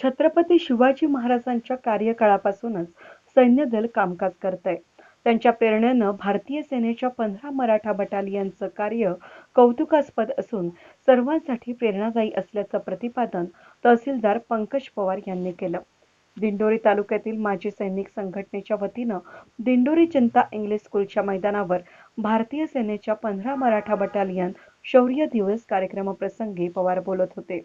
छत्रपती शिवाजी महाराजांच्या कार्यकाळापासूनच सैन्य दल कामकाज करतंय. त्यांच्या प्रेरणेनं भारतीय सेनेच्या पंधरा मराठा बटालियनचं कार्य कौतुकास्पद असून सर्वांसाठी प्रेरणादायी असल्याचं प्रतिपादन तहसीलदार पंकज पवार यांनी केलं. दिंडोरी तालुक्यातील माजी सैनिक संघटनेच्या वतीनं दिंडोरी जनता इंग्लिश स्कूलच्या मैदानावर भारतीय सेनेच्या पंधरा मराठा बटालियन शौर्य दिवस कार्यक्रमाप्रसंगी पवार बोलत होते.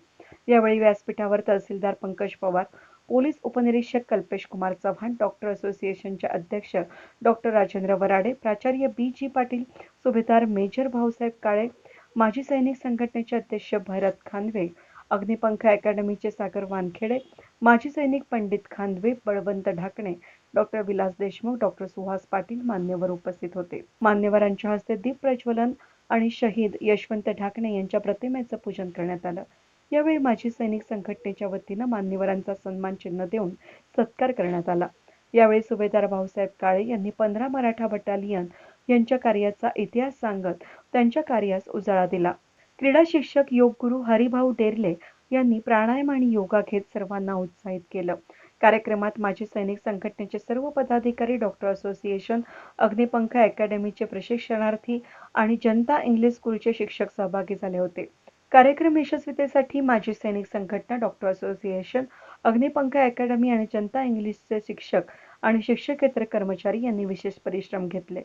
यावेळी व्यासपीठावर तहसीलदार पंकज पवार पोलीस उपनिरीक्षक कल्पेश कुमार चव्हाण डॉक्टर असोसिएशनचे अध्यक्ष डॉक्टर राजेंद्र वराडे प्राचार्य बी जी पाटील सुभेदार मेजर भाऊसाहेब काळे माजी सैनिक संघटनेचे अध्यक्ष भरत खानवे अग्निपंख अकॅडमीचे सागर वानखेडे माजी सैनिक पंडित खानवे बळवंत ढाकणे डॉक्टर विलास देशमुख डॉक्टर सुहास पाटील मान्यवर उपस्थित होते. मान्यवरांच्या हस्ते दीप प्रज्वलन आणि शहीद यशवंत ढाकणे यांच्या प्रतिमेचं पूजन करण्यात आलं. यावेळी माजी सैनिक संघटनेच्या वतीनं मान्यवरांचा सन्मान चिन्ह देऊन सत्कार करण्यात आला. यावेळी सुभेदार भाऊसाहेब काळे यांनी पंधरा मराठा बटालियन यांच्या कार्याचा इतिहास सांगत त्यांच्या कार्यास उजाळा दिला. क्रीडा शिक्षक योग गुरु हरिभाऊ डेरले यांनी प्राणायाम आणि योगा घेत सर्वांना उत्साहित केलं. कार्यक्रमात माजी सैनिक संघटनेचे सर्व पदाधिकारी डॉक्टर असोसिएशन अग्निपंख अकॅडमीचे प्रशिक्षणार्थी आणि जनता इंग्लिश स्कूलचे शिक्षक सहभागी झाले होते. कार्यक्रम यशस्वीतेसाठी माजी सैनिक संघटना डॉक्टर असोसिएशन अग्निपंख अकॅडमी आणि जनता इंग्लिशचे शिक्षक आणि शिक्षकेतर कर्मचारी यांनी विशेष परिश्रम घेतले.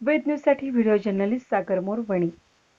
वेद न्यूजसाठी व्हिडिओ जर्नलिस्ट सागर मोरवणी.